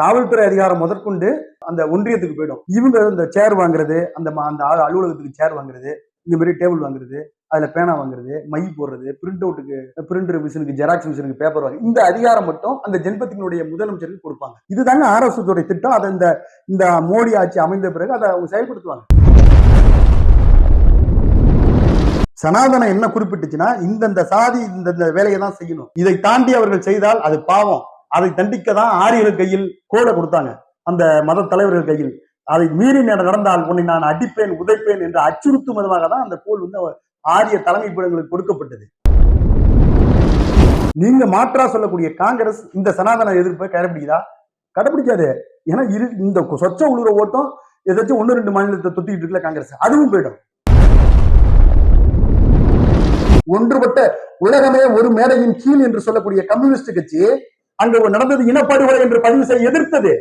காவல்துறை அதிகாரம் முதற்கொண்டு அந்த ஒன்றியத்துக்கு போயிடும். இவங்க இந்த சேர் வாங்குறது அந்த அந்த அலுவலகத்துக்கு சேர் வாங்குறது இந்த மாதிரி டேபிள் வாங்குறது அதுல பேனா வாங்குறது மை போடுறது பிரிண்ட் அவுட்டுக்கு பிரிண்டர் மிஷினுக்கு ஜெராக்ஸ் மிஷினுக்கு பேப்பர் வாங்க இந்த அதிகாரம் மட்டும் அந்த ஜென்பத்தினுடைய முதலமைச்சருக்கு கொடுப்பாங்க. இதுதாங்க ஆர்எஸ் திட்டம். அதை இந்த இந்த மோடி ஆட்சி அமைந்த பிறகு அதை அவங்க செயல்படுத்துவாங்க. சனாதனம் என்ன குறிப்பிட்டுச்சுன்னா இந்தந்த சாதி இந்தந்த வேலையை தான் செய்யணும். இதை தாண்டி அவர்கள் செய்தால் அது பாவம். அதை தண்டிக்க தான் ஆரியர்கள் கையில் கோலை கொடுத்தாங்க. அந்த மத தலைவர்கள் கையில். அதை மீறி நடந்தால் உன்னை நான் அடிப்பேன் உதைப்பேன் என்று அச்சுறுத்தும் விதமாக தான் அந்த கோல் வந்து ஆரிய தலைமை பீடங்களுக்கு கொடுக்கப்பட்டது. நீங்க மாற்றா சொல்லக்கூடிய காங்கிரஸ் இந்த சனாதன எதிர்ப்பை கடைபிடிக்குதா கடைபிடிக்காது ஏன்னா இரு இந்த சொச்ச உழுகிற ஓட்டம் ஏதாச்சும் ஒன்னு ரெண்டு மாநிலத்தை தொத்திக்கிட்டு இருக்குல்ல காங்கிரஸ். அதுவும் போயிடும். ஒன்றுபட்ட உலகமே ஒரு மேடையின் கீழ் என்று சொல்லக்கூடிய கம்யூனிஸ்ட் கட்சி அங்க நடந்தது இனப்படுகொலை என்று பதிவு செய்ய எதிர்த்தது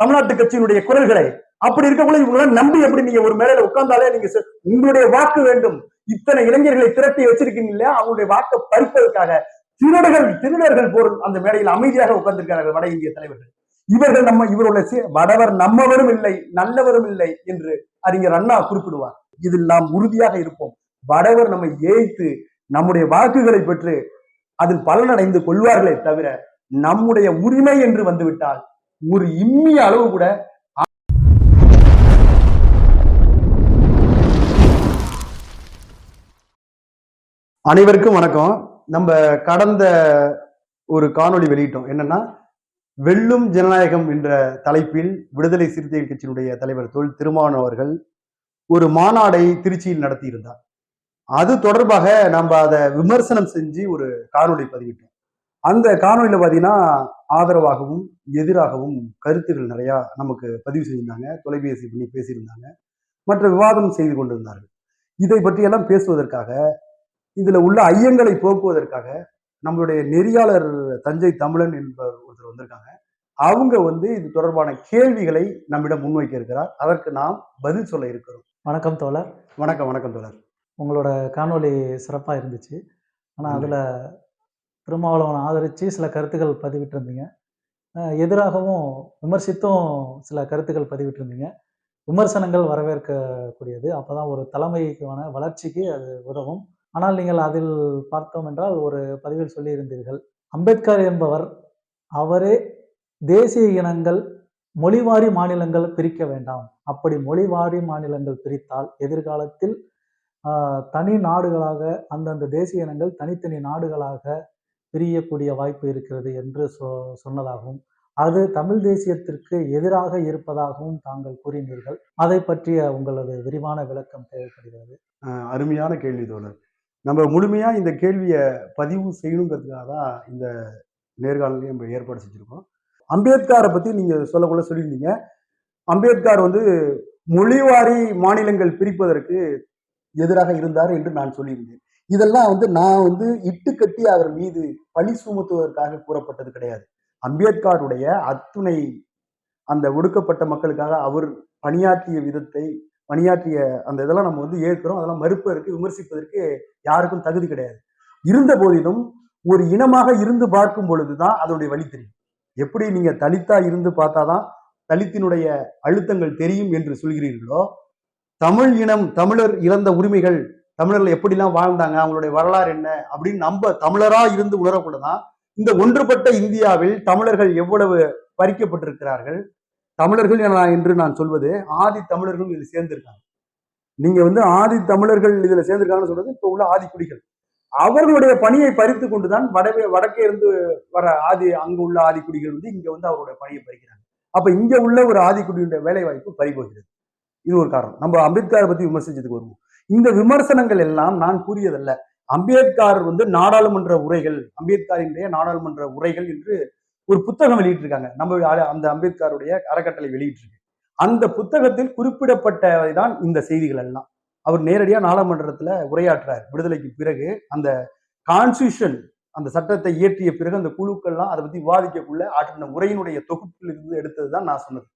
தமிழ்நாட்டு கட்சியினுடைய குரல்களை. அப்படி இருக்கக்குள்ள இவங்களை நம்பி எப்படி நீங்க ஒரு மேடையில உட்கார்ந்தாலே நீங்க உங்களுடைய வாக்கு வேண்டும். இத்தனை இளைஞர்களை திரட்டி வச்சிருக்கீங்க இல்லையா? அவங்களுடைய வாக்கை பறிப்பதற்காக திருடர்கள் திருடர்கள் போல் அந்த மேடையில் அமைதியாக உட்கார்ந்திருக்கிறார்கள் வட இந்திய தலைவர்கள். இவர்கள் நம்ம இவருடைய வடவர் நம்மவரும் இல்லை நல்லவரும் இல்லை என்று அறிஞர் அண்ணா குறிப்பிடுவார். இதில் நாம் உறுதியாக இருப்போம். வடவர் நம்மை ஏய்த்து நம்முடைய வாக்குகளை பெற்று அதில் பலனடைந்து கொள்வார்களே தவிர நம்முடைய உரிமை என்று வந்துவிட்டால் ஒரு இம்மிய அளவு கூட அனைவருக்கும் வணக்கம். நம்ம கடந்த ஒரு காணொளி வெளியிட்டோம். என்னன்னா வெல்லும் ஜனநாயகம் என்ற தலைப்பில் விடுதலை சிறுத்தைகள் கட்சியினுடைய தலைவர் தொல் திருமாவளவன் அவர்கள் ஒரு மாநாடை திருச்சியில் நடத்தியிருந்தார். அது தொடர்பாக நம்ம அதை விமர்சனம் செஞ்சு ஒரு காணொளி பதிவிட்டோம். அந்த காணொளியில பாத்தீங்கன்னா ஆதரவாகவும் எதிராகவும் கருத்துகள் நிறைய நமக்கு பதிவு செஞ்சிருந்தாங்க. தொலைபேசி பண்ணி பேசியிருந்தாங்க. மற்ற விவாதம் செய்து கொண்டிருந்தார்கள். இதை பற்றியெல்லாம் பேசுவதற்காக இதுல உள்ள ஐயங்களை போக்குவதற்காக நம்மளுடைய நெறியாளர் தஞ்சை தமிழன் என்பவர் ஒருத்தர் வந்திருக்காங்க. அவங்க வந்து இது தொடர்பான கேள்விகளை நம்மிடம் முன்வைக்க இருக்கிறார். அதற்கு நாம் பதில் சொல்ல இருக்கிறோம். வணக்கம் தோழர். வணக்கம் வணக்கம் தோழர். உங்களோட காணொளி சிறப்பாக இருந்துச்சு. ஆனால் அதில் திருமாவளவனை ஆதரித்து சில கருத்துக்கள் பதிவிட்டிருந்தீங்க. எதிராகவும் விமர்சித்தும் சில கருத்துக்கள் பதிவிட்டிருந்தீங்க. விமர்சனங்கள் வரவேற்கக்கூடியது. அப்போ தான் ஒரு தலைமைக்கான வளர்ச்சிக்கு அது உதவும். ஆனால் நீங்கள் அதில் பார்த்தோம் என்றால் ஒரு பதிவில் சொல்லியிருந்தீர்கள். அம்பேத்கர் என்பவர் அவரே தேசிய இனங்கள் மொழிவாரி மாநிலங்கள் பிரிக்க வேண்டாம். அப்படி மொழிவாரி மாநிலங்கள் பிரித்தால் எதிர்காலத்தில் தனி நாடுகளாக அந்தந்த தேசிய இனங்கள் தனித்தனி நாடுகளாக பிரியக்கூடிய வாய்ப்பு இருக்கிறது என்று சொ சொன்னதாகவும் அது தமிழ் தேசியத்திற்கு எதிராக இருப்பதாகவும் தாங்கள் கூறினீர்கள். அதை பற்றிய உங்களது விரிவான விளக்கம் தேவைப்படுகிறது. அருமையான கேள்வி தோழர். நம்ம முழுமையாக இந்த கேள்வியை பதிவு செய்யணுங்கிறதுக்காக தான் இந்த நேர்காணலையும் நம்ம ஏற்பாடு செஞ்சுருக்கோம். அம்பேத்கரை பற்றி நீங்கள் சொல்லக்குள்ள சொல்லியிருந்தீங்க. அம்பேத்கர் வந்து மொழிவாரி மாநிலங்கள் பிரிப்பதற்கு எதிராக இருந்தார் என்று நான் சொல்லியிருந்தேன். இதெல்லாம் வந்து நான் வந்து இட்டுக்கட்டி அவர் மீது பழி சுமத்துவதற்காக கூறப்பட்டது கிடையாது. அம்பேத்கருடைய அத்துணை அந்த ஒடுக்கப்பட்ட மக்களுக்காக அவர் பணியாற்றிய விதத்தை பணியாற்றிய அந்த இதெல்லாம் நம்ம வந்து ஏற்கிறோம். அதெல்லாம் மறுப்பதற்கு விமர்சிப்பதற்கு யாருக்கும் தகுதி கிடையாது. இருந்த போதிலும் ஒரு இனமாக இருந்து பார்க்கும் பொழுதுதான் அதனுடைய வழி தெரியும். எப்படி நீங்க தலித்தா இருந்து பார்த்தாதான் தலித்தினுடைய அழுத்தங்கள் தெரியும் என்று சொல்கிறீர்களோ தமிழ் இனம் தமிழர் இழந்த உரிமைகள் தமிழர்கள் எப்படிலாம் வாழ்ந்தாங்க அவங்களுடைய வரலாறு என்ன அப்படின்னு நம்ம தமிழரா இருந்து உணரக்கூடதான் இந்த ஒன்றுபட்ட இந்தியாவில் தமிழர்கள் எவ்வளவு பறிக்கப்பட்டிருக்கிறார்கள். தமிழர்கள் என என்று நான் சொல்வது ஆதி தமிழர்களும் இதில் சேர்ந்திருக்காங்க. நீங்க வந்து ஆதி தமிழர்கள் இதுல சேர்ந்திருக்காங்கன்னு சொல்றது இப்ப உள்ள ஆதி குடிகள். அவர்களுடைய பணியை பறித்து கொண்டுதான் வடவே வடக்கே இருந்து வர ஆதி அங்கு உள்ள ஆதி குடிகள் வந்து இங்க வந்து அவருடைய பணியை பறிக்கிறாங்க. அப்ப இங்க உள்ள ஒரு ஆதி குடியுடைய வேலை வாய்ப்பு பறிபோகிறது. இது ஒரு காரணம். நம்ம அம்பேத்கரை பத்தி விமர்சிச்சதுக்கு வருவோம். இந்த விமர்சனங்கள் எல்லாம் நான் கூறியதல்ல. அம்பேத்கர் வந்து நாடாளுமன்ற உரைகள் அம்பேத்கரினுடைய நாடாளுமன்ற உரைகள் என்று ஒரு புத்தகம் வெளியிட்டிருக்காங்க. நம்ம அந்த அம்பேத்கருடைய அறக்கட்டளை வெளியிட்டிருக்கு. அந்த புத்தகத்தில் குறிப்பிடப்பட்டவை தான் இந்த செய்திகள் எல்லாம். அவர் நேரடியாக நாடாளுமன்றத்தில் உரையாற்றார் விடுதலைக்கு பிறகு அந்த கான்ஸ்டியூஷன் அந்த சட்டத்தை இயற்றிய பிறகு அந்த குழுக்கள்லாம் அதை பத்தி விவாதிக்கக்குள்ள ஆற்றின உரையினுடைய தொகுப்பில் இருந்து எடுத்தது தான் நான் சொன்னது.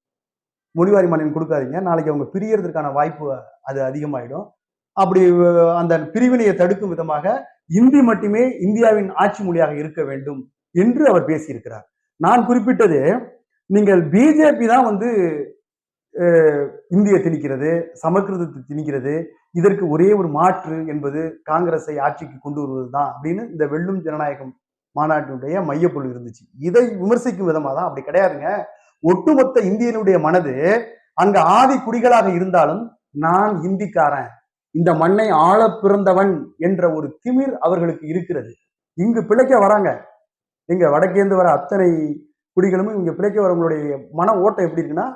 மொழிவாரி மாநிலம் கொடுக்காதீங்க. நாளைக்கு அவங்க பிரியறதுக்கான வாய்ப்பு அது அதிகமாயிடும். அப்படி அந்த பிரிவினையை தடுக்கும் விதமாக இந்தி மட்டுமே இந்தியாவின் ஆட்சி மொழியாக இருக்க வேண்டும் என்று அவர் பேசியிருக்கிறார். நான் குறிப்பிட்டது நீங்கள் பிஜேபி தான் வந்து இந்திய திணிக்கிறது சமஸ்கிருதத்தை திணிக்கிறது இதற்கு ஒரே ஒரு மாற்று என்பது காங்கிரஸை ஆட்சிக்கு கொண்டு வருவது தான் அப்படின்னு இந்த வெள்ளும் ஜனநாயகம் மாநாட்டினுடைய மையப்பொருள் இருந்துச்சு. இதை விமர்சிக்கும் விதமாக தான் அப்படி கிடையாதுங்க. ஒட்டுமொத்த இந்தியனுடைய மனது அங்க ஆதி குடிகளாக இருந்தாலும் நான் இந்திக்காரன் இந்த மண்ணை ஆள பிறந்தவன் என்ற ஒரு திமிர் அவர்களுக்கு இருக்கிறது. இங்கு பிழைக்க வராங்க. எங்க வடக்கேந்து வர அத்தனை குடிகளும் இங்க பிழைக்க வரவங்களுடைய மன ஓட்டம் எப்படி இருக்குன்னா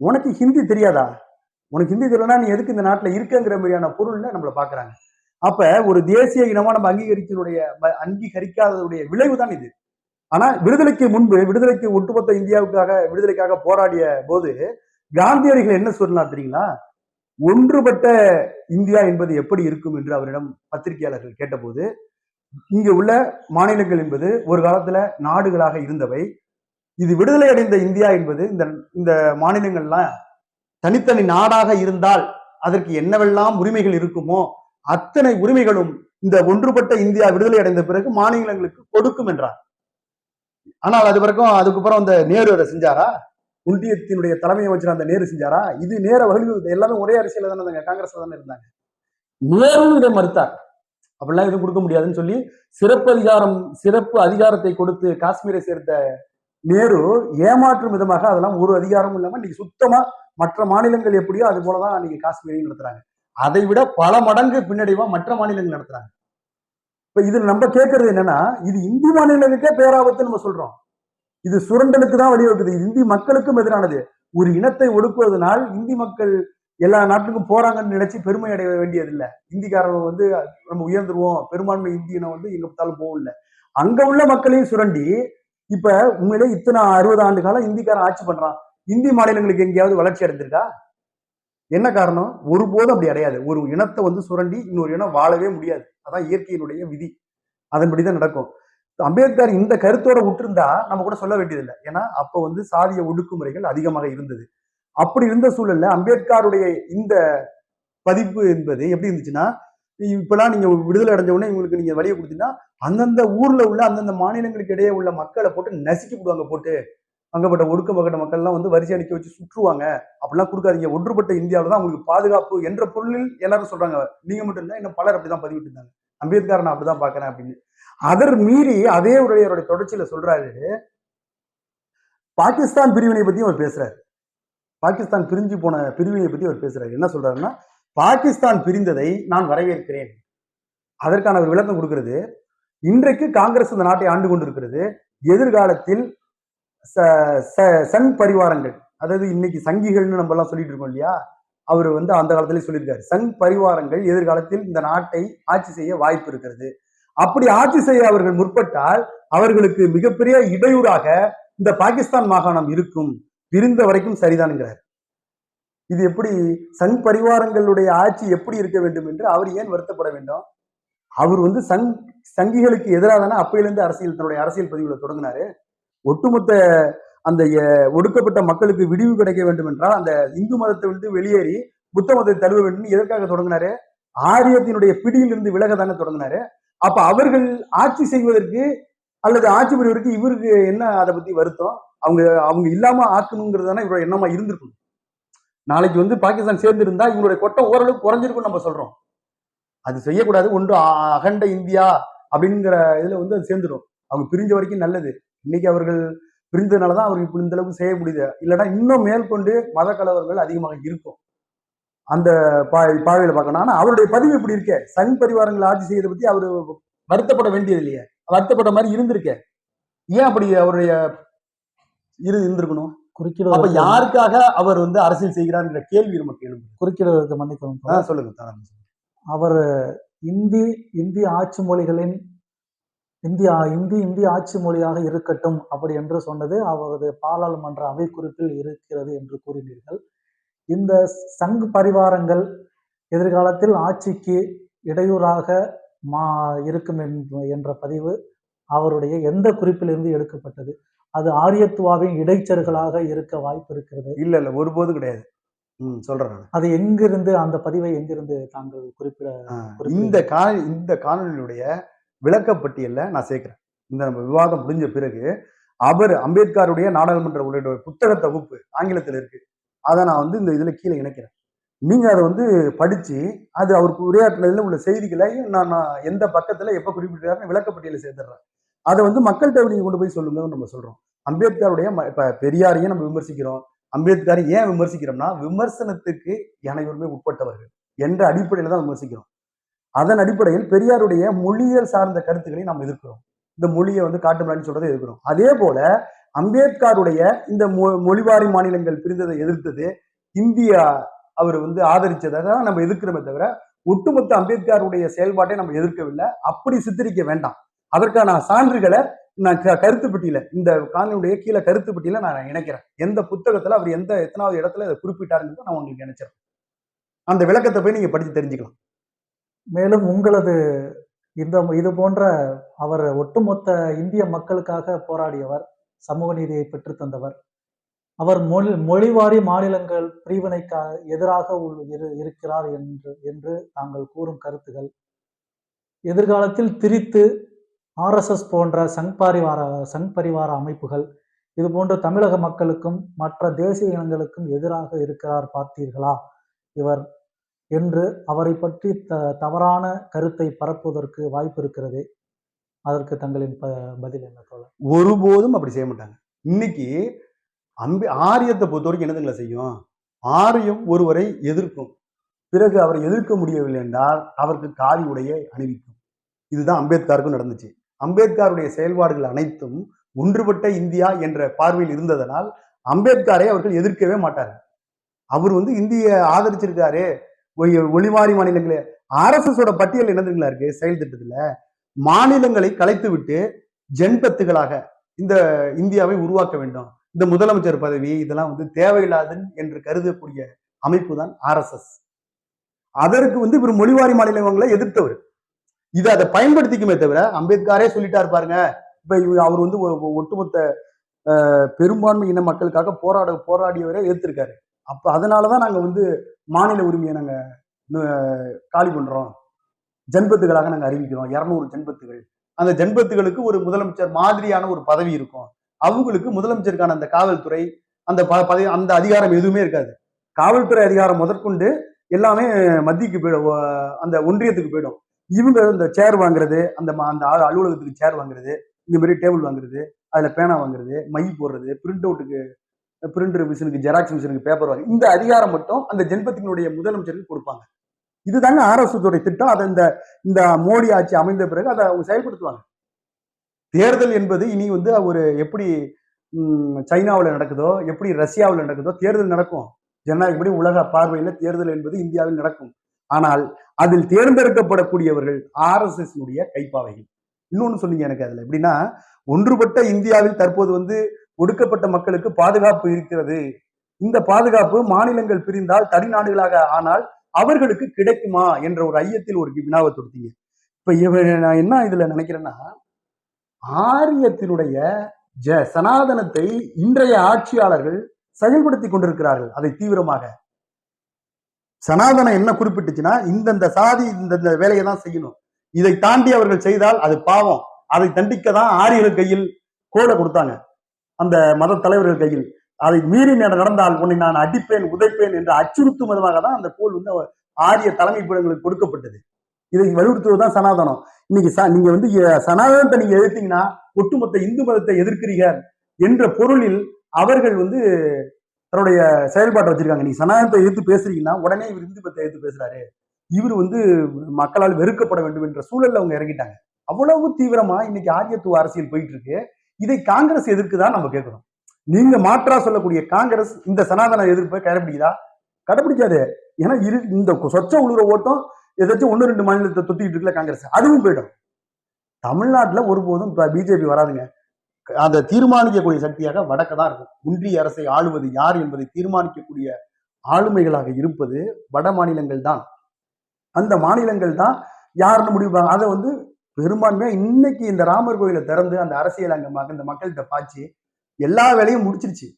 உனக்கு ஹிந்தி தெரியாதா? உனக்கு ஹிந்தி தெரியலனா நீ எதுக்கு இந்த நாட்டுல இருக்குங்கிற மாதிரியான பொருள்ல நம்மளை பாக்குறாங்க. அப்ப ஒரு தேசிய இனமா நம்ம அங்கீகரிக்கிறதுடைய அங்கீகரிக்காததுடைய விளைவு தான் இது. ஆனா விடுதலைக்கு முன்பு விடுதலைக்கு ஒட்டுமொத்த இந்தியாவுக்காக விடுதலைக்காக போராடிய போது காந்தியடிகள் என்ன சொல்லலாம் தெரியுங்களா? ஒன்றுபட்ட இந்தியா என்பது எப்படி இருக்கும் என்று அவரிடம் பத்திரிகையாளர்கள் கேட்டபோது இங்க உள்ள மாநிலங்கள் என்பது ஒரு காலத்துல நாடுகளாக இருந்தவை. இது விடுதலை அடைந்த இந்தியா என்பது இந்த இந்த மாநிலங்கள்லாம் தனித்தனி நாடாக இருந்தால் அதற்கு என்னவெல்லாம் உரிமைகள் இருக்குமோ அத்தனை உரிமைகளும் இந்த ஒன்றுபட்ட இந்தியா விடுதலை அடைந்த பிறகு மாநிலங்களுக்கு கொடுக்கும் என்றார். ஆனால் அது வரைக்கும் அதுக்கப்புறம் அந்த நேரு அதை செஞ்சாரா? ஒன்றியத்தினுடைய தலைமை அமைச்சர் அந்த நேரு செஞ்சாரா? இது நேர வகையில் எல்லாமே ஒரே அரசியல தானே இருந்தாங்க காங்கிரஸ்ல தானே இருந்தாங்க. நேரும் இதை மறுத்தார். அப்படிலாம் எதுவும் கொடுக்க முடியாதுன்னு சொல்லி சிறப்பு அதிகாரம் சிறப்பு அதிகாரத்தை கொடுத்து காஷ்மீரை சேர்த்த நேரு ஏமாற்றும் விதமாக அதெல்லாம் ஒரு அதிகாரமும் இல்லாம இன்னைக்கு சுத்தமா மற்ற மாநிலங்கள் எப்படியோ அது போலதான் இன்னைக்கு காஷ்மீரையும் நடத்துறாங்க. அதை விட பல மடங்கு பின்னடைவா மற்ற மாநிலங்கள் நடத்துறாங்க. இப்ப இது நம்ம கேட்கறது என்னன்னா இது இந்தி மாநிலங்களுக்கே பேராபத்து நம்ம சொல்றோம். இது சுரண்டலுக்கு தான் வழிவகுக்குது. இந்தி மக்களுக்கும் எதிரானது. ஒரு இனத்தை ஒடுக்குவதனால் இந்தி மக்கள் எல்லா நாட்டுக்கும் போறாங்கன்னு நினைச்சு பெருமை அடைய வேண்டியதில்லை. இந்திக்காரங்க வந்து நம்ம உயர்ந்துருவோம். பெரும்பான்மை இந்தியனை வந்து எங்க பார்த்தாலும் போகும் இல்ல அங்க உள்ள மக்களையும் சுரண்டி இப்ப உண்மையிலே இத்தனை அறுபது ஆண்டு காலம் இந்திக்காரன் ஆட்சி பண்றான். இந்தி மாநிலங்களுக்கு எங்கேயாவது வளர்ச்சி அடைஞ்சிருக்கா என்ன காரணம்? ஒருபோதும் அப்படி அடையாது. ஒரு இனத்தை வந்து சுரண்டி இன்னொரு இனம் வாழவே முடியாது. அதான் இயற்கையினுடைய விதி. அதன்படிதான் நடக்கும். அம்பேத்கர் இந்த கருத்தோட விட்டுருந்தா நம்ம கூட சொல்ல வேண்டியதில்லை. ஏன்னா அப்போ வந்து சாதிய ஒடுக்குமுறைகள் அதிகமாக இருந்தது. அப்படி இருந்த சூழல்ல அம்பேத்கருடைய இந்த பதிப்பு என்பது எப்படி இருந்துச்சுன்னா இப்பெல்லாம் நீங்க விடுதலை அடைஞ்ச உடனே இவங்களுக்கு நீங்க வழியை கொடுத்தீங்கன்னா அந்தந்த ஊர்ல உள்ள அந்தந்த மாநிலங்களுக்கு இடையே உள்ள மக்களை போட்டு நசுக்கி விடுவாங்க போட்டு. அங்கப்பட்ட ஒடுக்கப்பட்ட மக்கள்லாம் வந்து வரிசை அடிக்க வச்சு சுற்றுவாங்க. அப்படிலாம் கொடுக்காதீங்க. ஒன்றுபட்ட இந்தியாவில் தான் உங்களுக்கு பாதுகாப்பு என்ற பொருளில் எல்லாரும் சொல்றாங்க. நீங்க மட்டும் இல்ல இன்னும் பலர் அப்படிதான் பதிவிட்டு இருந்தாங்க அம்பேத்கர் நான் அப்படிதான் பாக்குறேன் அப்படின்னு. அதர் மீறி அதே உடையவருடைய தொடர்ச்சியில சொல்றாரு. பாகிஸ்தான் பிரிவினை பத்தி அவர் பேசுறாரு. பாகிஸ்தான் பிரிஞ்சு போன பிரிவினை பத்தி அவர் பேசுறாரு. என்ன சொல்றாருன்னா பாகிஸ்தான் பிரிந்ததை நான் வரவேற்கிறேன். அதற்கான ஒரு விளக்கம் கொடுக்கிறது. இன்றைக்கு காங்கிரஸ் இந்த நாட்டை ஆண்டு கொண்டிருக்கிறது. எதிர்காலத்தில் ச- ச- சங் பரிவாரங்கள். அதாவது இன்னைக்கு சங்கிகள்னு நம்ம எல்லாம் சொல்லிட்டு இருக்கோம் இல்லையா? அவர் வந்து அந்த காலத்திலே சொல்லியிருக்காரு. சங் பரிவாரங்கள் எதிர்காலத்தில் இந்த நாட்டை ஆட்சி செய்ய வாய்ப்பு இருக்கிறது. அப்படி ஆட்சி செய்ய அவர்கள் முற்பட்டால் அவர்களுக்கு மிகப்பெரிய இடையூறாக இந்த பாகிஸ்தான் மாகாணம் இருக்கும். பிரிந்த வரைக்கும் சரிதானுங்கிறார். இது எப்படி சங் பரிவாரங்களுடைய ஆட்சி எப்படி இருக்க வேண்டும் என்று அவர் ஏன் வருத்தப்பட வேண்டும்? அவர் வந்து சங் சங்கிகளுக்கு எதிராக தானே அப்பையிலிருந்து அரசியல் தன்னுடைய அரசியல் பதிவுல தொடங்கினாரு. ஒட்டுமொத்த அந்த ஒடுக்கப்பட்ட மக்களுக்கு விடிவு கிடைக்க வேண்டும் என்றால் அந்த இந்து மதத்தை விட்டு வெளியேறி புத்த மதத்தை தழுவ வேண்டும் எதற்காக தொடங்கினாரு? ஆரியத்தினுடைய பிடியிலிருந்து விலக தானே தொடங்கினாரு. அப்ப அவர்கள் ஆட்சி செய்வதற்கு அல்லது ஆட்சி புரிவதற்கு இவருக்கு என்ன அதை பத்தி வருத்தம்? அவங்க அவங்க இல்லாம ஆக்கணுங்கிறது தானே இவரோட எண்ணமா இருந்திருக்கும் நாளைக்கு வந்து பாகிஸ்தான் சேர்ந்து இருந்தா இவங்களுடைய கொட்டம் ஓரளவுக்கு குறைஞ்சிருக்கும் நம்ம சொல்றோம். அது செய்யக்கூடாது. ஒன்று அகண்ட இந்தியா அப்படிங்கிற இதுல வந்து அது சேர்ந்துடும் அவங்க பிரிஞ்ச வரைக்கும் நல்லது. இன்னைக்கு அவர்கள் பிரிந்ததுனாலதான் அவருக்கு இப்படி இந்த அளவுக்கு செய்ய முடியுது. இல்லைன்னா இன்னும் மேற்கொண்டு மத கலவரங்கள் அதிகமாக இருக்கும். அந்த பா பார்வையில பார்க்கணும். ஆனா அவருடைய பதிவு இப்படி இருக்கே? சங் பரிவாரங்களை ஆட்சி செய்யறதை பத்தி அவரு வருத்தப்பட வேண்டியது இல்லையே. வருத்தப்பட்ட மாதிரி இருந்திருக்கே. ஏன் அப்படி அவருடைய இரு இருந்திருக்கணும்? அப்ப குறுக்கிடுவதற்கு யாருக்காக அவர் வந்து அரசியல் செய்கிறார்ன்ற கேள்வி நமக்கு எழும் குறுக்கிடுவதற்கு மன்னிக்கவும். சொல்லுங்க. அவர் இந்தி இந்திய ஆட்சி மொழிகளின் இந்தியா இந்தி இந்திய ஆட்சி மொழியாக இருக்கட்டும் அப்படி என்று சொன்னது அவரது பாராளுமன்ற அவை குறிப்பில் இருக்கிறது என்று கூறினீர்கள். இந்த சங் பரிவாரங்கள் எதிர்காலத்தில் ஆட்சிக்கு இடையூறாக மா இருக்கும் என்ற பதிவு அவருடைய எந்த குறிப்பிலிருந்து எடுக்கப்பட்டது அது ஆரியத்துவாவின் இடைச்சர்களாக இருக்க வாய்ப்பு இருக்கிறது இல்ல இல்ல ஒருபோதும் கிடையாது ம் சொல்றேன். அது எங்கிருந்து அந்த பதிவை எங்கிருந்து தாங்கள் குறிப்பிட. இந்த காணொலி இந்த காணொலியுடைய விளக்கப்பட்டியல்ல நான் சேர்க்கிறேன் இந்த நம்ம விவாதம் முடிஞ்ச பிறகு அவர் அம்பேத்கருடைய நாடாளுமன்ற உரையோட புத்தக தொகுப்பு ஆங்கிலத்தில் இருக்கு அதை நான் வந்து இந்த இதில் கீழே இணைக்கிறேன். நீங்கள் அதை வந்து படித்து அது அவருக்கு உரையாற்றினதில் உள்ள செய்திகளை நான் நான் எந்த பக்கத்தில் எப்போ குறிப்பிட்டாருன்னு விளக்கப்பட்டியல சேர்த்துடுறேன். அதை வந்து மக்கள்கிட்ட நீங்கள் கொண்டு போய் சொல்லுங்கன்னு நம்ம சொல்கிறோம் அம்பேத்கருடைய இப்போ பெரியாரையும் நம்ம விமர்சிக்கிறோம். அம்பேத்கரை ஏன் விமர்சிக்கிறோம்னா விமர்சனத்துக்கு அனைவருமே உட்பட்டவர்கள் என்ற அடிப்படையில் தான் விமர்சிக்கிறோம். அதன் அடிப்படையில் பெரியாருடைய மொழியியல் சார்ந்த கருத்துக்களை நாம் எதிர்க்கிறோம். இந்த மொழியை வந்து காட்டுமிரான்னு சொல்றதை எதிர்க்கிறோம். அதே போல அம்பேத்கருடைய இந்த மொ- மொழிவாரி மாநிலங்கள் பிரிந்ததை எதிர்த்தது இந்தியா அவர் வந்து ஆதரிச்சதை. தான் நம்ம எதிர்க்கிறோமே தவிர ஒட்டுமொத்த அம்பேத்கருடைய செயல்பாட்டை நம்ம எதிர்க்கவில்லை. அப்படி சித்தரிக்க வேண்டாம். அதற்கான சான்றுகளை நான் கருத்து பெட்டியில இந்த காணொலியுடைய கீழே கருத்து பெட்டியில நான் இணைக்கிறேன். எந்த புத்தகத்துல அவர் எந்த எத்தனாவது இடத்துல இதை குறிப்பிட்டாருங்கிறத நான் உங்களுக்கு நினைச்சிடறேன். அந்த விளக்கத்தை போய் நீங்க படிச்சு தெரிஞ்சுக்கலாம். மேலும் உங்களது இந்த இது போன்ற அவர் ஒட்டுமொத்த இந்திய மக்களுக்காக போராடியவர் சமூக நீதியை பெற்று தந்தவர். அவர் மொழி மொழிவாரி மாநிலங்கள் பிரிவினைக்காக எதிராக உள்- இரு- இருக்கிறார் என்று என்று தாங்கள் கூறும் கருத்துகள். எதிர்காலத்தில் திரித்து ஆர்எஸ்எஸ் போன்ற சங் பரிவார சங் பரிவார அமைப்புகள் இது போன்ற தமிழக மக்களுக்கும் மற்ற தேசிய இனங்களுக்கும் எதிராக இருக்கிறார் பார்த்தீர்களா? இவர் என்று அவரை பற்றி த தவறான கருத்தை பரப்புவதற்கு வாய்ப்பு இருக்கிறது. அதற்கு தங்களின் ப பதில் என்ன தோழர்? ஒருபோதும் அப்படி செய்ய மாட்டாங்க. இன்னைக்கு அம்பி ஆரியத்தை பொறுத்த வரைக்கும் என்னதுங்களை செய்யும்? ஆரியம் ஒருவரை எதிர்க்கும். பிறகு அவரை எதிர்க்க முடியவில்லை என்றால் அவருக்கு காவி உடையை அணிவிக்கும். இதுதான் அம்பேத்கருக்கும் நடந்துச்சு. அம்பேத்கருடைய செயல்பாடுகள் அனைத்தும் ஒன்றுபட்ட இந்தியா என்ற பார்வையில் இருந்ததனால் அம்பேத்கரை அவர்கள் எதிர்க்கவே மாட்டார்கள். அவர் வந்து இந்திய ஆதரிச்சிருக்காரு. ஒய்- ஒளிமாறி மாநிலங்களே. ஆர்எஸ்எஸோட பட்டியல் என்னதுங்களா இருக்கு? செயல் திட்டத்துல மாநிலங்களை கலைத்துவிட்டு ஜென்பத்துகளாக இந்த இந்தியாவை உருவாக்க வேண்டும். இந்த முதலமைச்சர் பதவி இதெல்லாம் வந்து தேவையில்லாது என்று கருதக்கூடிய அமைப்பு தான் ஆர்எஸ்எஸ் அதற்கு வந்து இவர் மொழிவாரி மாநிலங்களை எதிர்த்தவர். இதை அதை பயன்படுத்திக்குமே தவிர அம்பேத்கரே சொல்லிட்டாரு பாருங்க. இப்ப அவர் வந்து ஒ- ஒட்டுமொத்த பெரும்பான்மை இன மக்களுக்காக போராட போராடியவரே எதிர்த்திருக்காரு அப்ப அதனாலதான் நாங்க வந்து மாநில உரிமையை நாங்க காலி பண்றோம். ஜன்பத்துகளாக நாங்கள் அறிவிக்கிறோம். இரநூறு ஜன்பத்துகள். அந்த ஜன்பத்துகளுக்கு ஒரு முதலமைச்சர் மாதிரியான ஒரு பதவி இருக்கும். அவங்களுக்கு முதலமைச்சருக்கான அந்த காவல்துறை அந்த ப- பதவி அந்த அதிகாரம் எதுவுமே இருக்காது. காவல்துறை அதிகாரம் முதற்கொண்டு எல்லாமே மத்தியக்கு போயிடும். அந்த ஒன்றியத்துக்கு போயிடும். இவங்க இந்த சேர் வாங்குறது அந்த அந்த அலுவலகத்துக்கு சேர் வாங்குறது இந்த மாதிரி டேபிள் வாங்குறது அதில் பேனா வாங்குறது மை போடுறது பிரிண்ட் அவுட்டுக்கு பிரிண்டர் மிஷினுக்கு ஜெராக்ஸ் மிஷினுக்கு பேப்பர் வாங்க இந்த அதிகாரம் மட்டும் அந்த ஜென்பத்தினுடைய முதலமைச்சருக்கு கொடுப்பாங்க. இதுதாங்க ஆர்எஸ்எஸ் திட்டம். அதை இந்த இந்த மோடி ஆட்சி அமைந்த பிறகு அதை அவங்க செயல்படுத்துவாங்க. தேர்தல் என்பது இனி வந்து ஒரு எப்படி சைனாவில் நடக்குதோ எப்படி ரஷ்யாவில் நடக்குதோ தேர்தல் நடக்கும். ஜனநாயகப்படி உலக பார்வையில் தேர்தல் என்பது இந்தியாவில் நடக்கும். ஆனால் அதில் தேர்ந்தெடுக்கப்படக்கூடியவர்கள் ஆர்எஸ்எஸ்னுடைய கைப்பாவைகள். இன்னொன்னு சொன்னீங்க எனக்கு அதில். எப்படின்னா ஒன்றுபட்ட இந்தியாவில் தற்போது வந்து ஒடுக்கப்பட்ட மக்களுக்கு பாதுகாப்பு இருக்கிறது. இந்த பாதுகாப்பு மாநிலங்கள் பிரிந்தால் தனிநாடுகளாக ஆனால் அவர்களுக்கு கிடைக்குமா என்ற ஒரு ஐயத்தில் ஒரு வினாவை தொடுத்தீங்க. இப்ப இவ நான் என்ன இதுல நினைக்கிறேன்னா ஆரியத்தினுடைய ஜ சனாதனத்தை இன்றைய ஆட்சியாளர்கள் செயல்படுத்தி கொண்டிருக்கிறார்கள் அதை தீவிரமாக. சனாதனம் என்ன குறிப்பிட்டுச்சுன்னா இந்தந்த சாதி இந்தந்த வேலையை தான் செய்யணும். இதை தாண்டி அவர்கள் செய்தால் அது பாவம். அதை தண்டிக்க தான் ஆரியர்கள் கையில் கோலை கொடுத்தாங்க. அந்த மத தலைவர்கள் கையில். அதை மீறி நடந்தால் உன்னை நான் அடிப்பேன் உதைப்பேன் என்று அச்சுறுத்தும் விதமாக தான் அந்த கோல் வந்து ஆரிய தலைமை பீடங்களுக்கு கொடுக்கப்பட்டது. இதை வலியுறுத்துவதுதான் சனாதனம். இன்னைக்கு நீங்க வந்து சனாதனத்தை நீங்க எதிர்த்தீங்கன்னா ஒட்டுமொத்த இந்து மதத்தை எதிர்க்கிறீர்கள் என்ற பொருளில் அவர்கள் வந்து தன்னுடைய செயல்பாட்டை வச்சிருக்காங்க. நீ சனாதனத்தை எதிர்த்து பேசுறீங்கன்னா உடனே இவர் இந்து மதத்தை எதிர்த்து பேசுறாரு. இவர் வந்து மக்களால் வெறுக்கப்பட வேண்டும் என்ற சூழல்ல அவங்க இறங்கிட்டாங்க. அவ்வளவு தீவிரமா இன்னைக்கு ஆரியத்துவ அரசியல் போயிட்டு இருக்கு. இதை காங்கிரஸ் எதிர்க்குதான் நம்ம கேட்கணும் நீங்க மாற்றா சொல்லக்கூடிய காங்கிரஸ் இந்த சனாதன எதிர்ப்பை கடைபிடிக்குதா கடைபிடிக்காது ஏன்னா இரு இந்த சொச்ச உழுற ஓட்டம் ஏதாச்சும் ஒன்று ரெண்டு மாநிலத்தை தொத்திக்கிட்டு இருக்குல்ல காங்கிரஸ். அதுவும் போயிடும். தமிழ்நாட்டில் ஒருபோதும் இப்போ பிஜேபி வராதுங்க. அதை தீர்மானிக்கக்கூடிய சக்தியாக வடக்க தான் இருக்கும். ஒன்றிய அரசை ஆளுவது யார் என்பதை தீர்மானிக்கக்கூடிய ஆளுமைகளாக இருப்பது வட மாநிலங்கள் தான். அந்த மாநிலங்கள் தான் யாருன்னு முடிவுப்பாங்க அதை வந்து பெரும்பான்மையாக இன்னைக்கு இந்த ராமர் கோயிலை திறந்து அந்த அரசியல் அங்கமாக ம- இந்த மக்கள்கிட்ட பாய்ச்சி எல்லா வேலையும் முடிச்சிருச்சு.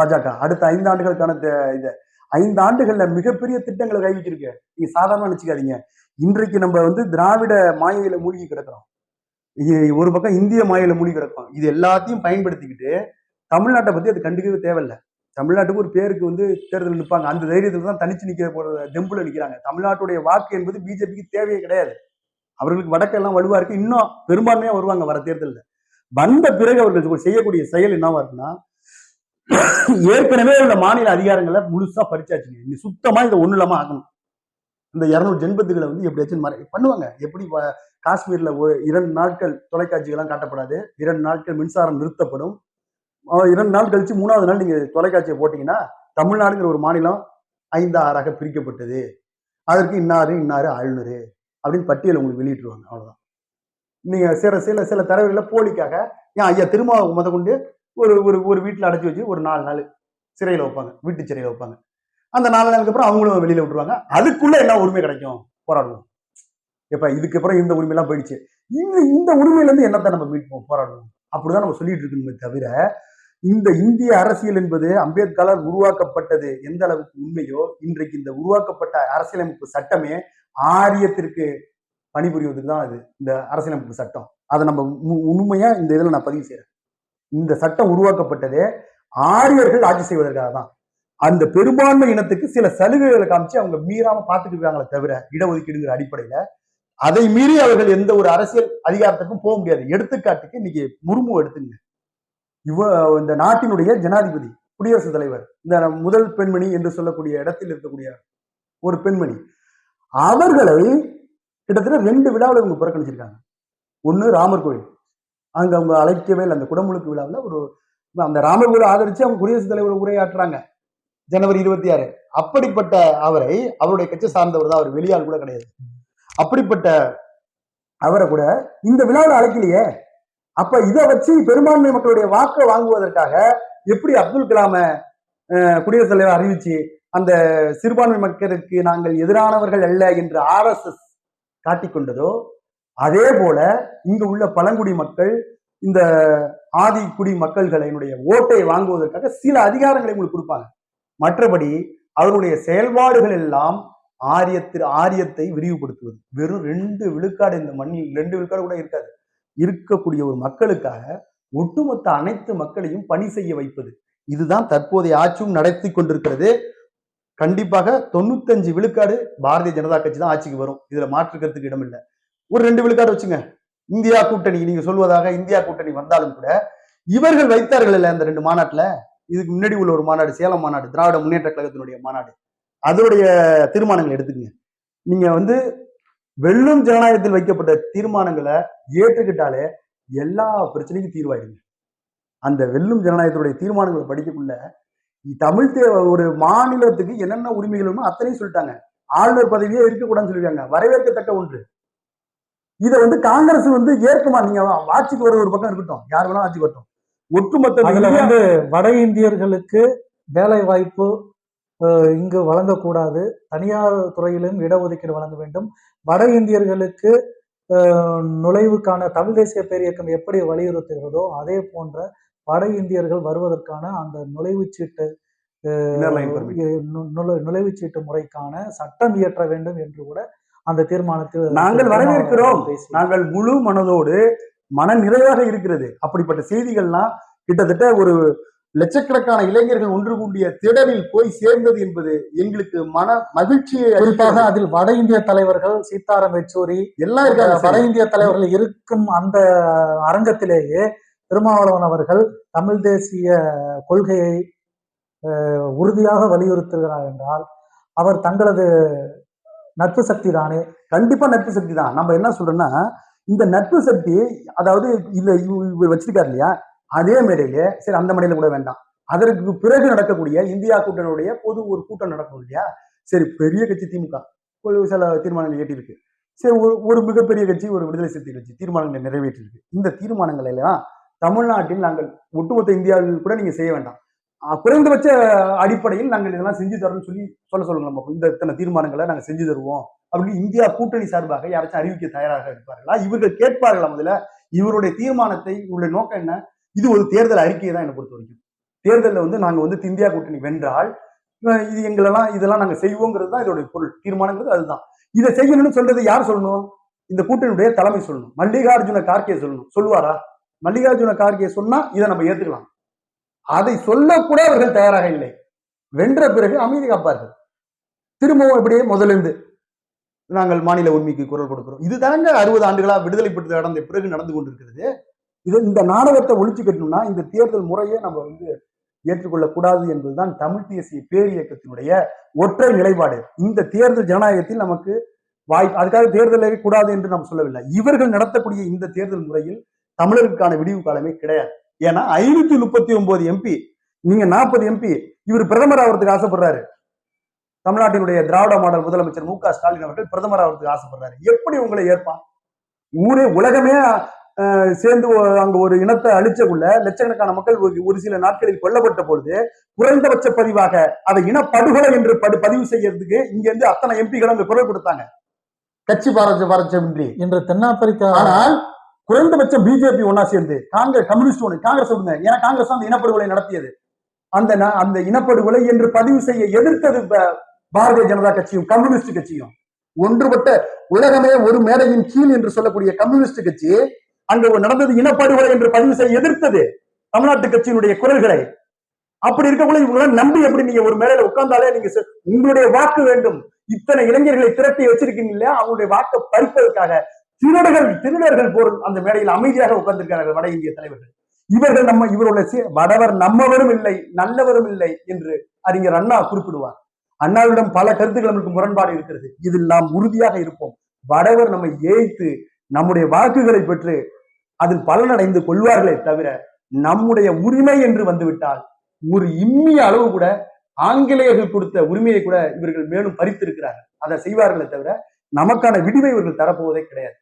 பாஜக. அடுத்த ஐந்து ஆண்டுகளுக்கான த- ஐந்து ஆண்டுகள்ல மிகப்பெரிய திட்டங்களை கைவிட்டிருக்கு. நீங்க சாதாரண நினைச்சுக்காதீங்க. இன்றைக்கு நம்ம வந்து திராவிட மாயையில மூழ்கி கிடக்கிறோம். ஒரு பக்கம் இந்திய மாநில மூழ்கி கிடக்கும் இது எல்லாத்தையும் பயன்படுத்திக்கிட்டு தமிழ்நாட்டை பத்தி அது கண்டுக்கவே தேவையில்லை. தமிழ்நாட்டுக்கு ஒரு பேருக்கு வந்து தேர்தல் நிற்பாங்க அந்த தைரியத்துல தான் தனிச்சு நிக்கிற போற தெம்புல நிக்கிறாங்க. தமிழ்நாட்டுடைய வாக்கு என்பது பிஜேபிக்கு தேவையே கிடையாது. அவர்களுக்கு வடக்கெல்லாம் வலுவா இருக்கு. இன்னும் பெரும்பான்மையா வருவாங்க வர தேர்தலில். வந்த பிறகு அவர்கள் செய்யக்கூடிய செயல் என்னவா இருக்குன்னா ஏற்கனவே உள்ள மாநில அதிகாரங்களை முழுசா பறிச்சாச்சுங்க. நீ சுத்தமா இதை ஒண்ணு இல்லாம ஆகணும். இந்த இரநூறு ஜென்பத்துகளை வந்து எப்படியாச்சும் மறை பண்ணுவாங்க. எப்படி காஷ்மீர்ல ஒரு இரண்டு நாட்கள் தொலைக்காட்சிகள்லாம் காட்டப்படாது. இரண்டு நாட்கள் மின்சாரம் நிறுத்தப்படும். இரண்டு நாள் கழிச்சு மூணாவது நாள் நீங்க தொலைக்காட்சியை போட்டீங்கன்னா தமிழ்நாடுங்கிற ஒரு மாநிலம் ஐந்து ஆறாக பிரிக்கப்பட்டது. அதற்கு இன்னாரு இன்னாரு ஆளுநர் அப்படின்னு பட்டியல் உங்களுக்கு வெளியிட்டுருவாங்க. அவ்வளவுதான். நீங்க சில சில சில தலைவர்களை போலிக்காக ஏன் ஐயா திரும்ப முத கொண்டு ஒரு ஒரு ஒரு வீட்டில் அடைச்சி வச்சு ஒரு நாலு நாள் சிறையில் வைப்பாங்க. வீட்டு சிறையில் வைப்பாங்க. அந்த நாலு நாளுக்கு அப்புறம் அவங்களும் வெளியில விட்டுருவாங்க. அதுக்குள்ள என்ன உரிமை கிடைக்கும்? போராடுவோம். எப்ப இதுக்கு அப்புறம் இந்த உரிமையெல்லாம் போயிடுச்சு. இந்த இந்த உரிமையில இருந்து என்னத்தை நம்ம மீட்போம்? போராடுவோம். அப்படிதான் நம்ம சொல்லிட்டு இருக்கணுமே தவிர இந்த இந்திய அரசியல் என்பது அம்பேத்கரால் உருவாக்கப்பட்டது எந்த அளவுக்கு உண்மையோ இன்றைக்கு இந்த உருவாக்கப்பட்ட அரசியலமைப்பு சட்டமே ஆரியத்திற்கு பணிபுரிவதுக்கு தான் அது இந்த அரசியலமைப்பு சட்டம். அதை நம்ம உ- உண்மையா இந்த இதில் நான் பதிவு செய்யறேன் இந்த சட்டம் உருவாக்கப்பட்டதே ஆரியர்கள் ஆட்சி செய்வதற்காக தான். அந்த பெரும்பான்மை இனத்துக்கு சில சலுகைகளை காமிச்சு அவங்க மீறாம பார்த்துட்டு இருக்காங்களே தவிர இடஒதுக்கீடுங்கிற அடிப்படையில அதை மீறி அவர்கள் எந்த ஒரு அரசியல் அதிகாரத்துக்கும் போக முடியாது. எடுத்துக்காட்டுக்கு இன்னைக்கு முர்மு எடுத்துங்க. இவ இந்த நாட்டினுடைய ஜனாதிபதி குடியரசுத் தலைவர் இந்த முதல் பெண்மணி என்று சொல்லக்கூடிய இடத்தில் இருக்கக்கூடிய ஒரு பெண்மணி அவர்களை கிட்டத்தட்ட ரெண்டு விழாவில் இவங்க புறக்கணிச்சிருக்காங்க. ஒன்று ராமர் கோயில். அங்க அவங்க அழைக்கவே இல்லை. அந்த குடமுழுக்கு விழாவில் ஒரு அந்த ராமர் கோயில் ஆதரிச்சு அவங்க குடியரசுத் தலைவர் உரையாற்றுறாங்க. ஜனவரி இருபத்தி ஆறு. அப்படிப்பட்ட அவரை அவருடைய கட்சி சார்ந்தவர் தான் அவர். வெளியால் கூட கிடையாது. அப்படிப்பட்ட அவரை கூட இந்த விழாவில் அழைக்கலையே. அப்ப இதை வச்சு பெரும்பான்மை மக்களுடைய வாக்கை வாங்குவதற்காக எப்படி அப்துல் கலாம அஹ், குடியரசுத் தலைவர் அறிவிச்சு அந்த சிறுபான்மை மக்களுக்கு நாங்கள் எதிரானவர்கள் அல்ல என்று ஆர்எஸ்எஸ் காட்டிக்கொண்டதோ? அதே போல இங்கு உள்ள பழங்குடி மக்கள் இந்த ஆதி குடி மக்கள்களினுடைய ஓட்டை வாங்குவதற்காக சில அதிகாரங்களை உங்களுக்கு கொடுப்பாங்க. மற்றபடி அவருடைய செயல்பாடுகள் எல்லாம் ஆரியத்து ஆரியத்தை விரிவுபடுத்துவது. வெறும் ரெண்டு விழுக்காடு இந்த மண்ணில் ரெண்டு விழுக்காடு கூட இருக்காது. இருக்கக்கூடிய ஒரு மக்களுக்காக ஒட்டுமொத்த அனைத்து மக்களையும் பணி செய்ய வைப்பது. இதுதான் தற்போதைய ஆட்சியும் நடத்தி கொண்டிருக்கிறது. கண்டிப்பாக தொண்ணூத்தஞ்சு விழுக்காடு பாரதிய ஜனதா கட்சி தான் ஆட்சிக்கு வரும். இதுல மாற்றுக்கிறதுக்கு இடமில்லை. ஒரு ரெண்டு விழுக்காடு வச்சுங்க. இந்தியா கூட்டணி நீங்க சொல்வதாக இந்தியா கூட்டணி வந்தாலும் கூட இவர்கள் வைத்தார்கள் இல்ல அந்த ரெண்டு மாநாட்டுல. இதுக்கு முன்னாடி உள்ள ஒரு மாநாடு சேலம் மாநாடு திராவிட முன்னேற்ற கழகத்தினுடைய மாநாடு. அதனுடைய தீர்மானங்கள் எடுத்துக்கங்க. நீங்க வந்து வெள்ளும் ஜனநாயகத்தில் வைக்கப்பட்ட தீர்மானங்களை ஏற்றுக்கிட்டாலே எல்லா பிரச்சனைக்கும் தீர்வாயிடுங்க. அந்த வெல்லும் ஜனநாயகத்துடைய தீர்மானங்களை படிக்கக்குள்ள தமிழ் ஒரு மாநிலத்துக்கு என்னென்ன உரிமைகள் வேணுமோ அத்தனையும் சொல்லிட்டாங்க. ஆளுநர் பதவியே இருக்கக்கூடாதுன்னு சொல்லிருக்காங்க வரவேற்கத்தக்க ஒன்று. இதை வந்து காங்கிரஸ் வந்து ஏற்குமா? நீங்க ஆட்சிக்கு வர ஒரு பக்கம் இருக்கட்டும். யார் வேணா ஆட்சிக்கு வரட்டும். ஒட்டுமொத்த அதுல வந்து வட இந்தியர்களுக்கு வேலை வாய்ப்பு இங்கு வழங்கக்கூடாது. தனியார் துறையிலும் இடஒதுக்கீடு வழங்க வேண்டும். வட இந்தியர்களுக்கு நுழைவுக்கான தமிழ் தேசிய பேரியக்கம் எப்படி வலியுறுத்துகிறதோ அதே போன்ற வட இந்தியர்கள் வருவதற்கான அந்த நுழைவுச்சீட்டு நுழைவுச்சீட்டு முறைக்கான சட்டம் இயற்ற வேண்டும் என்று கூட அந்த தீர்மானத்தில் நாங்கள் வரவேற்கிறோம். நாங்கள் முழு மனதோடு மன நிறைவாக இருக்கிறது அப்படிப்பட்ட செய்திகள்லாம் கிட்டத்தட்ட ஒரு லட்சக்கணக்கான இளைஞர்கள் ஒன்று கூடிய திடலில் போய் சேர்ந்தது என்பது எங்களுக்கு மன மகிழ்ச்சியை குறிப்பாக. அதில் வட இந்திய தலைவர்கள் சீதாராம் யெச்சூரி எல்லாம் வட. இந்திய தலைவர்கள் இருக்கும் அந்த அரங்கத்திலேயே திருமாவளவன் அவர்கள் தமிழ் தேசிய கொள்கையை உறுதியாக வலியுறுத்துகிறார் என்றால் அவர் தங்களது நட்பு சக்தி தானே? கண்டிப்பா நட்பு சக்தி தான். நம்ம என்ன சொல்றோம்னா இந்த நட்பு சக்தி அதாவது இல்ல இவர் வச்சிருக்காரு இல்லையா? அதே மேடையிலே சரி அந்த மேடையில கூட வேண்டாம். அதற்கு பிறகு நடக்கக்கூடிய இந்தியா கூட்டணியுடைய பொது ஒரு கூட்டம் நடக்கும் இல்லையா? சரி பெரிய கட்சி திமுக. ஒரு சில தீர்மானங்கள் ஏற்றிருக்கு சரி ஒரு ஒரு மிகப்பெரிய கட்சி ஒரு விடுதலை சிறுத்தை கட்சி தீர்மானங்களை நிறைவேற்றியிருக்கு. இந்த தீர்மானங்கள் எல்லாம் தமிழ்நாட்டில் நாங்கள் ஒட்டுமொத்த இந்தியாவில் கூட நீங்க செய்ய வேண்டாம். குறைந்தபட்ச அடிப்படையில் நாங்கள் இதெல்லாம் செஞ்சு தரோம்னு சொல்லி சொல்ல சொல்லுங்க. நம்ம இந்த இத்தனை தீர்மானங்களை நாங்க செஞ்சு தருவோம். அப்படின்னு இந்தியா கூட்டணி சார்பாக யாராச்சும் அறிவிக்க தயாராக இருப்பார்களா? இவர்கள் கேட்பார்களா முதல்ல? இவருடைய தீர்மானத்தை இவருடைய நோக்கம் என்ன? இது ஒரு தேர்தல் அறிக்கையை தான் என்னை பொறுத்த வரைக்கும். தேர்தலில் வந்து நாங்க வந்து இந்தியா கூட்டணி வென்றால் இது எங்களெல்லாம் இதெல்லாம் நாங்க செய்வோங்கிறது தான் இதோடைய பொருள். தீர்மானங்கிறது அதுதான். இதை செய்யணும்னு சொல்றது யார் சொல்லணும்? இந்த கூட்டணியுடைய தலைமை சொல்லணும். மல்லிகார்ஜுன கார்கே சொல்லணும். சொல்லுவாரா? மல்லிகார்ஜுன கார்கே சொன்னா இதை நம்ம ஏத்துக்கலாம். அதை சொல்லக்கூட அவர்கள் தயாராக இல்லை. வென்ற பிறகு அமைதி காப்பார்கள். திரும்பவும் இப்படியே முதலிருந்து நாங்கள் மாநில உரிமைக்கு குரல் கொடுக்கிறோம். இதுதாங்க அறுபது ஆண்டுகளா விடுதலை பெற்று நடந்த பிறகு நடந்து கொண்டிருக்கிறது. இது இந்த நாடகத்தை ஒழிச்சு கட்டணும்னா இந்த தேர்தல் முறையை நம்ம வந்து ஏற்றுக்கொள்ளக்கூடாது என்பதுதான் தமிழ் தேசிய பேரியக்கத்தினுடைய ஒற்றை நிலைப்பாடு. இந்த தேர்தல் ஜனநாயகத்தில் நமக்கு வாய்ப்பு அதுக்காக தேர்தலே கூடாது என்று நாம் சொல்லவில்லை. இவர்கள் நடத்தக்கூடிய இந்த தேர்தல் முறையில் தமிழருக்கான விடிவு காலமே கிடையாது. ஏன்னா ஐநூத்தி முப்பத்தி ஒன்பது எம்பி நீங்க நாற்பது எம்பி இவர் பிரதமர் ஆகிறதுக்கு ஆசைப்படுறாரு. தமிழ்நாட்டினுடைய திராவிட மாடல் முதலமைச்சர் மு க ஸ்டாலின் அவர்கள் பிரதமர் ஆகிறதுக்கு ஆசைப்படுறாரு. எப்படி உங்களை ஏற்பான்? ஊரே உலகமே சேர்ந்து அங்க ஒரு இனத்தை அழிச்சக்குள்ள லட்சக்கணக்கான மக்கள் ஒரு- சில நாட்களில் கொல்லப்பட்ட பொழுது குறைந்தபட்ச பதிவாக அதை இனப்படுகொலை என்று படு- பதிவு செய்யறதுக்கு இங்க இருந்து அத்தனை எம்பிகள் அங்க குரல் கொடுத்தாங்க. கட்சி பாரபட்ச பாரபட்சமின்றி இன்று தென்னாப்பிரிக்கா ஆனால் குறைந்தபட்சம் பிஜேபி ஒன்னா சேர்ந்து காங்கிரஸ் கம்யூனிஸ்ட் ஒன்று காங்கிரஸ் விடுங்க ஏன்னா காங்கிரஸ் தான் அந்த இனப்படுகொலை நடத்தியது. அந்த அந்த இனப்படுகொலை என்று பதிவு செய்ய எதிர்த்தது பாரதிய ஜனதா கட்சியும் கம்யூனிஸ்ட் கட்சியும். ஒன்றுபட்ட உலகமே ஒரு மேடையின் கீழ் என்று சொல்லக்கூடிய கம்யூனிஸ்ட் கட்சி அங்கு நடந்தது இனப்படுகொலை என்று பதிவு செய்ய எதிர்த்தது தமிழ்நாட்டு கட்சியினுடைய குரல்களை. அப்படி இருக்கக்குள்ள இவங்க நம்பி எப்படி நீங்க ஒரு மேடையில உட்கார்ந்தாலே நீங்க செ- உங்களுடைய வாக்கு வேண்டும். இத்தனை இளைஞர்களை திரட்டி வச்சிருக்கீங்க இல்லையா? அவங்களுடைய வாக்கை பறிப்பதற்காக. திருடர்கள் திருடர்கள் போர் அந்த மேடையில் அமைதியாக உட்கார்ந்திருக்கிறார்கள் வட இந்திய தலைவர்கள். இவர்கள் நம்ம இவருடைய வடவர் நம்மவரும் இல்லை நல்லவரும் இல்லை என்று அறிஞர் அண்ணா குறிப்பிடுவார். அண்ணாவிடம் பல கருத்துக்கள் நமக்கு முரண்பாடு இருக்கிறது. இதில் நாம் உறுதியாக இருப்போம். வடவர் நம்மை ஏய்த்து நம்முடைய வாக்குகளை பெற்று அதில் பலனடைந்து கொள்வார்களே தவிர நம்முடைய உரிமை என்று வந்துவிட்டால் ஒரு இம்மிய அளவு கூட ஆங்கிலேயர்கள் கொடுத்த உரிமையை கூட இவர்கள் மேலும் பறித்திருக்கிறார்கள். அதை செய்வார்களே தவிர நமக்கான விடுவை இவர்கள் தரப்போவதே கிடையாது.